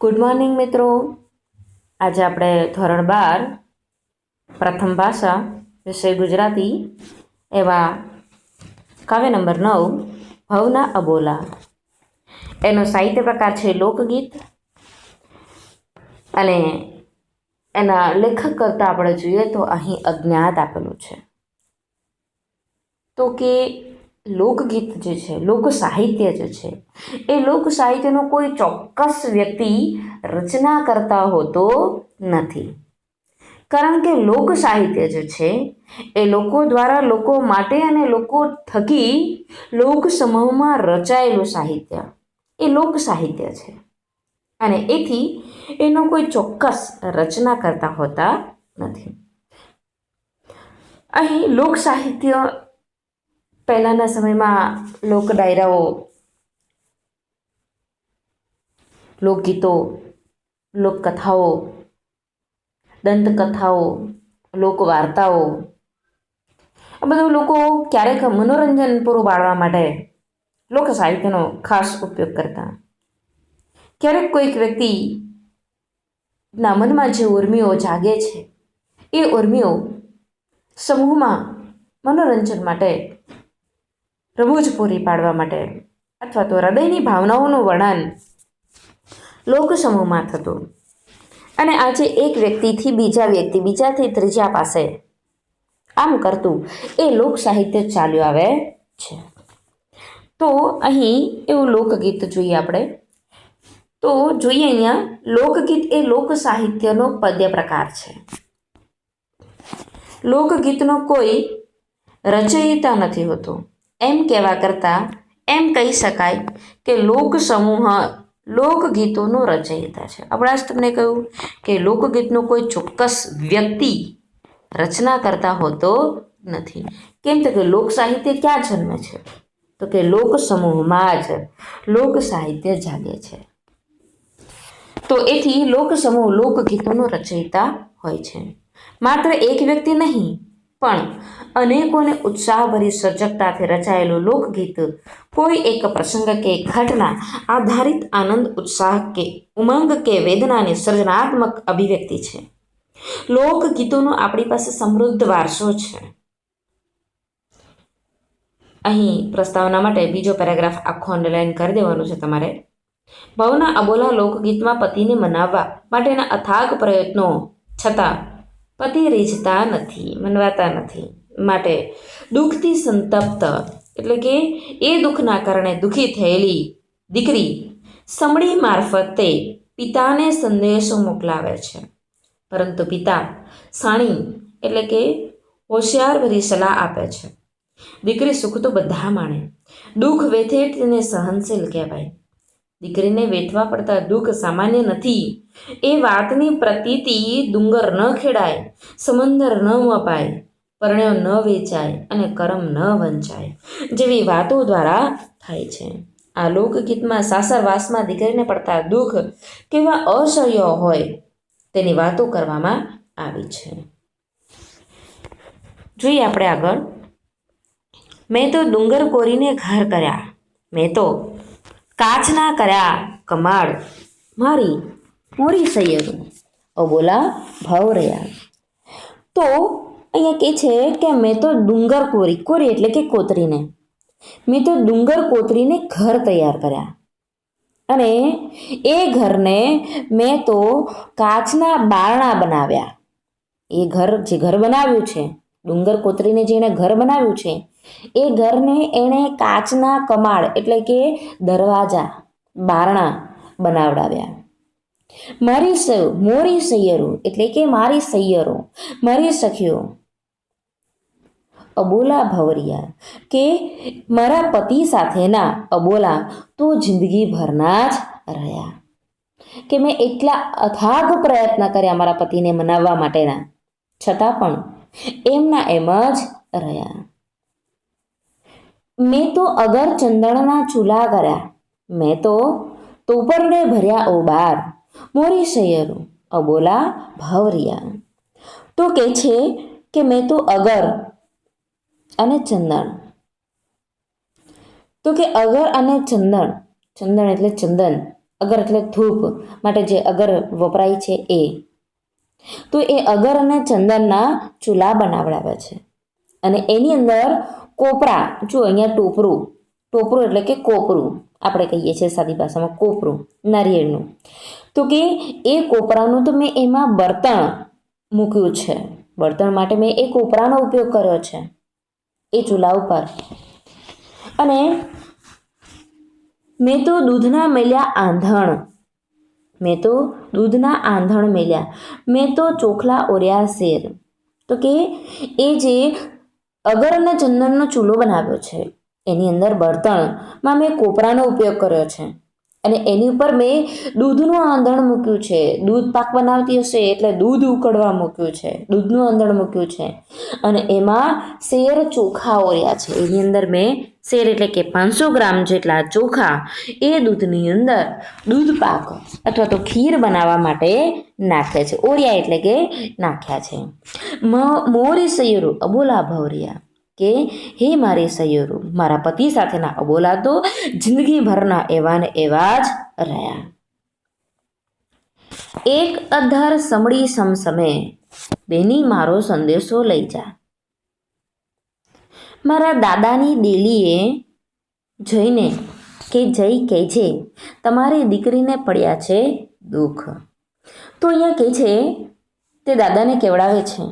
Good morning મિત્રો. આજે આપણે ધોરણ બાર, પ્રથમ ભાષા, વિષય ગુજરાતી, એવા કાવ્ય નંબર નવ, ભવના અબોલા. એનો સાહિત્ય પ્રકાર છે લોકગીત. અને એના લેખક કરતાં આપણે જોઈએ તો અહીં અજ્ઞાત આપેલું છે. તો કે લોકગીત જે છે લોક સાહિત્ય જે છે, એ લોક સાહિત્યનો કોઈ ચોક્કસ વ્યક્તિ રચના કરતા હોતો નથી. કારણ કે લોક સાહિત્ય જે છે, એ લોકો દ્વારા લોકો માટે અને લોકો થકી લોક સમૂહમાં રચાયેલું સાહિત્ય, એ લોક સાહિત્ય છે. અને એથી એનો કોઈ ચોક્કસ રચના કરતા હોતા નથી. અહીં લોક સાહિત્ય પહેલાંના સમયમાં લોક ડાયરાઓ, લોકગીતો, લોકકથાઓ, દંતકથાઓ, લોકવાર્તાઓ, આ બધું લોકો ક્યારેક મનોરંજન પૂરું પાડવા માટે લોક સાહિત્યનો ખાસ ઉપયોગ કરતા. ક્યારેક કોઈક વ્યક્તિ ના મનમાં જે ઉર્મિઓ જાગે છે, એ ઉર્મિઓ સમૂહમાં મનોરંજન માટે રમૂજ પૂરી પાડવા માટે અથવા તો હૃદયની ભાવનાઓનું વર્ણન લોકસમૂહમાં થતું. અને આજે એક વ્યક્તિથી બીજા વ્યક્તિ બીજાથી ત્રીજા પાસે આમ કરતું એ લોક સાહિત્ય ચાલ્યું આવે છે. તો અહીં એવું લોકગીત જોઈએ આપણે. તો જોઈએ અહીંયા, લોકગીત એ લોક સાહિત્યનો પદ્ય પ્રકાર છે. લોકગીતનો કોઈ રચયિતા નથી હોતો. એમ કહેવા કરતાં એમ કહી શકાય કે લોક સમૂહ લોકગીતોનો રચયિતા છે. હમણાં જ તમને કહ્યું કે લોકગીતનો કોઈ ચોક્કસ વ્યક્તિ રચના કરતા હોતો નથી. કેમ તો કે લોક ક્યાં જન્મે છે? તો કે લોક સમૂહમાં જ લોક સાહિત્ય જાગે છે. તો એથી લોક સમૂહ લોકગીતોનો રચયિતા હોય છે. માત્ર એક વ્યક્તિ નહીં પણ અનેકોને ઉત્સાહભરી સર્જકતાથી રચાયેલું લોકગીત કોઈ એક પ્રસંગ કે ઘટના આધારિત આનંદ, ઉત્સાહ કે ઉમંગ કે વેદનાની સર્જનાત્મક અભિવ્યક્તિ છે. લોકગીતોનો આપણી પાસે સમૃદ્ધ વારસો છે. અહીં પ્રસ્તાવના માટે બીજો પેરેગ્રાફ આખો અંડરલાઈન કરી દેવાનું છે તમારે. ભવના અબોલા લોકગીતમાં પતિને મનાવવા માટેના અથાગ પ્રયત્નો છતાં પતિ રીઝતા નથી, મનવાતા નથી. માટે દુઃખથી સંતપ્ત, એટલે કે એ દુઃખના કારણે દુઃખી થયેલી દીકરી સમડી મારફતે પિતાને સંદેશો મોકલાવે છે. પરંતુ પિતા સાણી, એટલે કે હોશિયારભરી સલાહ આપે છે. દીકરી સુખ તો બધા માણે. દુઃખ વેથે તેને સહનશીલ કહેવાય. દીકરીને વેઠવા પડતા દુઃખ સામાન્ય નથી. એ વાતની પ્રતીતિ ડુંગર ન ખેડાય, સમંદર ન મપાય પરણ્યો ન વેચાય અને કરમ ન વંચાય જેવી વાતો દ્વારા થાય છે. આ લોકગીતમાં સાસરવાસમાં દીકરીને પડતા દુઃખ કેવા અસહ્ય હોય તેની વાતો કરવામાં આવી છે. જોઈએ આપણે આગળ. મેં તો ડુંગર કોરીને ઘર કર્યા. મેં તો કાચના કર્યા કમાડ. મારી મોરી સૈયદું અબોલા ભાવ રહ્યા. તો અહીંયા કહે છે કે મેં તો ડુંગર કોરી કોરી એટલે કે કોતરીને. મેં તો ડુંગર કોતરીને ઘર તૈયાર કર્યા. અને એ ઘરને મેં તો કાચના બારણા બનાવ્યા. એ ઘર જે ઘર બનાવ્યું છે, ડુંગર કોતરીને જેણે ઘર બનાવ્યું છે એ ઘરને એણે કાચના કમાડ, એટલે કે દરવાજા, બારણા બનાવડાવ્યા. મારી મોરી સૈયરો, એટલે કે મારી સૈયરો, મારી સખ્યો અબોલા ભવરિયા, કે મારા પતિ સાથેના અબોલા તો જિંદગીભરના જ રહ્યા. કે મેં એટલા અથાગ પ્રયત્ન કર્યા મારા પતિને મનાવવા માટેના, છતાં પણ એમના એમ જ રહ્યા. મેં તો અગર ચંદણના ચૂલા કર્યા. મેં તો તોપરને ભર્યા ઓબાર મોરી સૈયરો અબોલા ભવરિયા. તો કે છે કે મેં તો અગર અને ચંદન. તો કે અગર અને ચંદન. ચંદન એટલે ચંદન, અગર એટલે ધૂપ માટે જે અગર વપરાય છે એ. તો એ અગર અને ચંદનના ચૂલા બનાવડાવે છે. અને એની અંદર કોપરા, જો અહીંયા ટોપરું ટોપરું એટલે કે કોપરું, આપણે કહીએ છીએ સાદી ભાષામાં કોપરું, નારિયેળનું. તો કે એ કોપરાનું તો મેં એમાં બર્તણ મૂક્યું છે. બર્તણ માટે મેં એ કોપરાનો ઉપયોગ કર્યો છે. એ ચૂલા ઉપર. અને મેં તો દૂધના મેલ્યા આંધણ. મેં તો દૂધના આંધણ મેલ્યા. મેં તો ચોખલા ઓર્યા શેર. તો કે એ જે અગર અને ચંદનનો ચૂલો બનાવ્યો છે. એની અંદર બળતણમાં મેં કોપરાનો ઉપયોગ કર્યો છે. અને એની ઉપર મેં દૂધનું આંધણ મૂક્યું છે. દૂધ પાક બનાવતી હશે એટલે દૂધ ઉકળવા મૂક્યું છે. દૂધનું આંધણ મૂક્યું છે. અને એમાં શેર ચોખા ઓર્યા છે. એની અંદર મેં શેર એટલે કે પાંચસો ગ્રામ જેટલા ચોખા એ દૂધની અંદર દૂધ પાક અથવા તો ખીર બનાવવા માટે નાખે છે. ઓર્યા એટલે કે નાખ્યા છે. મોરી સૈયરો અબોલા ભવરિયા કે, હે મારી સૈયરો, મારા પતિ સાથેના અબોલા તો જિંદગીભરના એવા ને એવા જ રહ્યા. એક અધાર સમડી સમસમે, બેની મારો સંદેશો લઈ જા. મારા દાદાની દેલીએ જઈને કે જઈ કહેજે તમારી દીકરીને પડ્યા છે દુઃખ. તો અહીંયા કહે છે, તે દાદાને કેવડાવે છે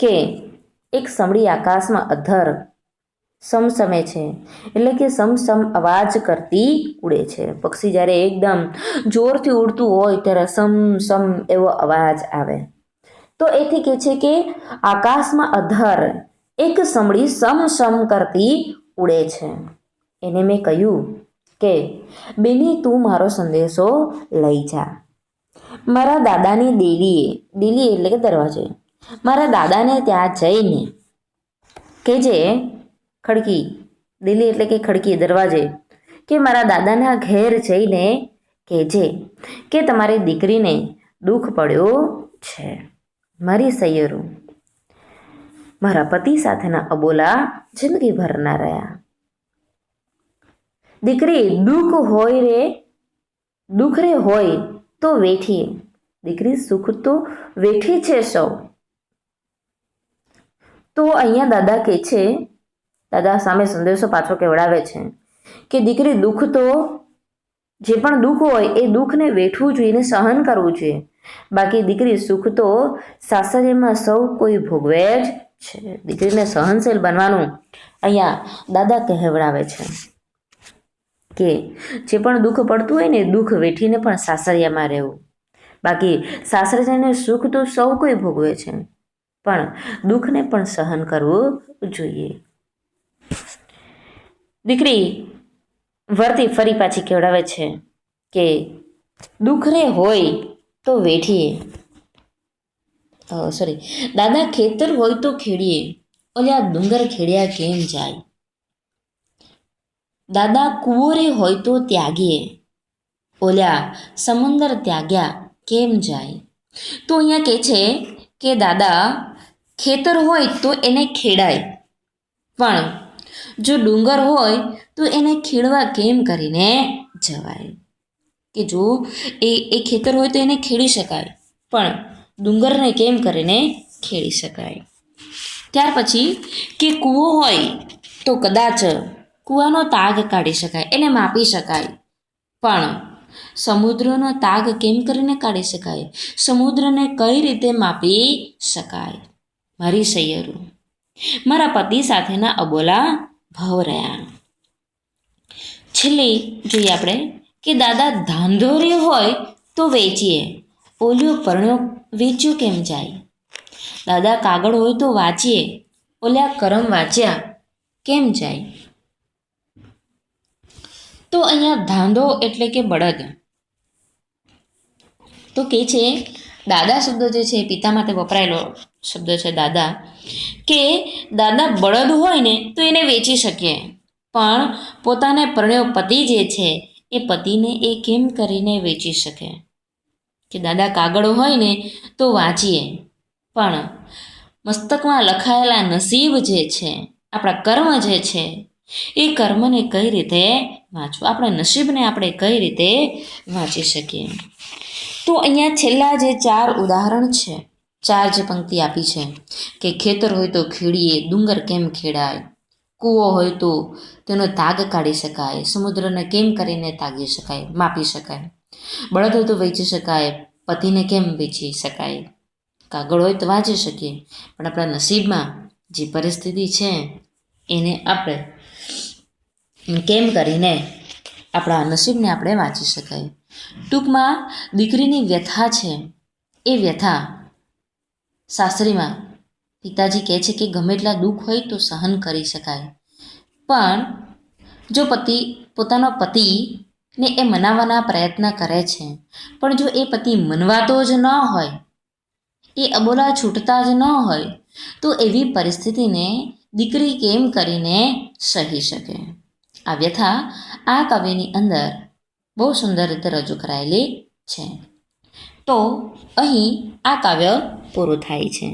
કે એક સમડી આકાશમાં અધર સમસમે છે. એટલે કે સમસમ અવાજ કરતી ઉડે છે. પક્ષી જ્યારે એકદમ જોરથી ઉડતું હોય ત્યારે સમ સમ એવો અવાજ આવે. તો એથી કહે છે કે આકાશમાં અધર એક સમડી સમ સમ કરતી ઉડે છે. એને મેં કહ્યું કે, બેની, તું મારો સંદેશો લઈ જા. મારા દાદાની ડેલીએ ડેલી એટલે કે દરવાજે મારા દાદાને ત્યાં જઈને કહેજે ખડકી, દિલ્હી એટલે કે ખડકી દરવાજે, કે મારા દાદાના ઘેર જઈને કહેજે કે તમારી દીકરીને દુઃખ પડ્યો છે. મારી સૈયરો, મારા પતિ સાથેના અબોલા જિંદગીભરના રહ્યા. દીકરી દુઃખ હોય રે, દુઃખ રે હોય તો વેઠી દીકરી સુખ તો વેઠી છે સૌ. તો અહીંયા દાદા કહે છે, દાદા સામે સંદેશો પાછો કેવડાવે છે કે દીકરી દુઃખ તો જે પણ દુઃખ હોય એ દુઃખને વેઠવું જોઈએ સહન કરવું જોઈએ. બાકી દીકરી સુખ તો સાસરીમાં સૌ કોઈ ભોગવે જ છે. દીકરીને સહનશીલ બનવાનું અહીંયા દાદા કહેવડાવે છે કે જે પણ દુઃખ પડતું હોય ને દુઃખ વેઠીને પણ સાસરિયામાં રહેવું. બાકી સાસરે જઈને સુખ તો સૌ કોઈ ભોગવે છે. પણ દુઃખને પણ સહન કરવું જોઈએ. દીકરી વર્તી ફરી પાછી કેવડાવે છે કે દુઃખને હોય તો વેઠીએ. સોરી દાદા, ખેતર હોય તો ખેડીએ. ઓલ્યા ડુંગર ખેડ્યા કેમ જાય? દાદા, કુંવરે હોય તો ત્યાગીએ. ઓલ્યા, સમુદર ત્યાગ્યા કેમ જાય? તો અહીંયા કહે છે કે દાદા ખેતર હોય તો એને ખેડાય. પણ જો ડુંગર હોય તો એને ખેડવા કેમ કરીને જવાય? કે જો એ એ ખેતર હોય તો એને ખેડી શકાય, પણ ડુંગરને કેમ કરીને ખેડી શકાય? ત્યાર પછી કે કૂવો હોય તો કદાચ કૂવાનો તાગ કાઢી શકાય, એને માપી શકાય. પણ સમુદ્રનો તાગ કેમ કરીને કાઢી શકાય? સમુદ્રને કઈ રીતે માપી શકાય? મારી સૈયરો મારા પતિ સાથેના અબોલા ભાવ રહ્યા. છેલ્લે જોઈએ આપણે કે દાદા ધાંધોરે હોય તો વેચીએ. ઓલિયો પરણ્યો વેચ્યો કેમ જાય? દાદા કાગળ હોય તો વાંચીએ. ઓલ્યા કરમ વાંચ્યા કેમ જાય? તો અહીંયા ધાંધો એટલે કે બળદ. તો કે છે, દાદા શબ્દ જે છે પિતા માટે વપરાયેલો શબ્દ છે દાદા, કે દાદા બળદ હોય ને તો એને વેચી શકીએ. પણ પોતાને પરણ્યો પતિ જે છે, એ પતિને એ કેમ કરીને વેચી શકે? કે દાદા કાગળો હોય ને તો વાંચીએ. પણ મસ્તકમાં લખાયેલા નસીબ જે છે, આપણા કર્મ જે છે, એ કર્મને કઈ રીતે વાંચવું? આપણા નસીબને આપણે કઈ રીતે વાંચી શકીએ? તો અહીંયા છેલ્લા જે ચાર ઉદાહરણ છે ચાર જ પંક્તિ આપી છે કે ખેતર હોય તો ખેડીએ, ડુંગર કેમ ખેડાય, કૂવો હોય તો તેનો તાગ કાઢી શકાય, સમુદ્રને કેમ કરીને તાગી શકાય, માપી શકાય. બળદ હોય તો વેચી શકાય, પતિને કેમ વેચી શકાય. કાગળ હોય તો વાંચી શકીએ, પણ આપણા નસીબમાં જે પરિસ્થિતિ છે એને આપણે કેમ કરીને આપણા નસીબને આપણે વાંચી શકાય. ટૂંકમાં દીકરીની વ્યથા છે, એ વ્યથા સાસરીમાં પિતાજી કહે છે કે ગમે એટલા દુઃખ હોય તો સહન કરી શકાય. પણ જો પતિ, પોતાનો પતિને એ મનાવવાના પ્રયત્ન કરે છે, પણ જો એ પતિ મનવાતો જ ન હોય, એ અબોલા છૂટતા જ ન હોય, તો એવી પરિસ્થિતિને દીકરી કેમ કરીને સહી શકે? આ વ્યથા આ કાવ્યની અંદર બહુ સુંદર રીતે રજૂ કરાયેલી છે. તો અહીં આ કાવ્ય પૂરું થાય છે.